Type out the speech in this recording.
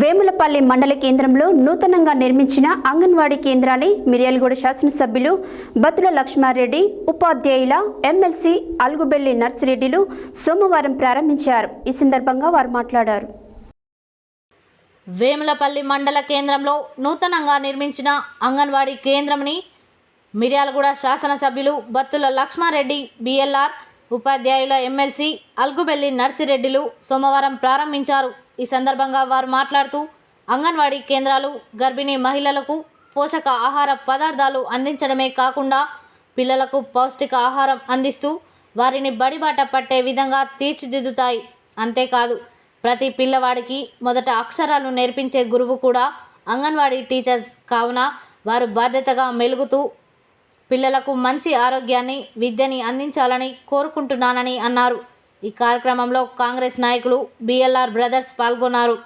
వేములపల్లి మండల కేంద్రంలో నూతనంగా నిర్మించిన అంగన్వాడీ కేంద్రాన్ని మిర్యాలగూడ శాసనసభ్యులు బతుల లక్ష్మారెడ్డి ఉపాధ్యాయుల ఎమ్మెల్సీ అల్గుబెల్లి నర్సిరెడ్డిలు సోమవారం ప్రారంభించారు. ఈ సందర్భంగా వారు మాట్లాడారు. వేములపల్లి మండల కేంద్రంలో నూతనంగా నిర్మించిన అంగన్వాడీ కేంద్రంని మిర్యాలగూడ శాసనసభ్యులు బత్తుల లక్ష్మారెడ్డి బిఎల్ఆర్ ఉపాధ్యాయుల ఎమ్మెల్సీ అల్గుబెల్లి నర్సిరెడ్డిలు సోమవారం ప్రారంభించారు. ఈ సందర్భంగా వారు మాట్లాడుతూ అంగన్వాడీ కేంద్రాలు గర్భిణీ మహిళలకు పోషక ఆహార పదార్థాలు అందించడమే కాకుండా పిల్లలకు పౌష్టిక ఆహారం అందిస్తూ వారిని బడిబాట పట్టే విధంగా తీర్చిదిద్దుతాయి. అంతేకాదు ప్రతి పిల్లవాడికి మొదట అక్షరాలు నేర్పించే గురువు కూడా అంగన్వాడీ టీచర్స్ కావున వారు బాధ్యతగా మెలుగుతూ పిల్లలకు మంచి ఆరోగ్యాన్ని విద్యని అందించాలని కోరుకుంటున్నానని అన్నారు. ఈ కార్యక్రమంలో కాంగ్రెస్ నాయకులు బిఎల్ఆర్ బ్రదర్స్ పాల్గొన్నారు.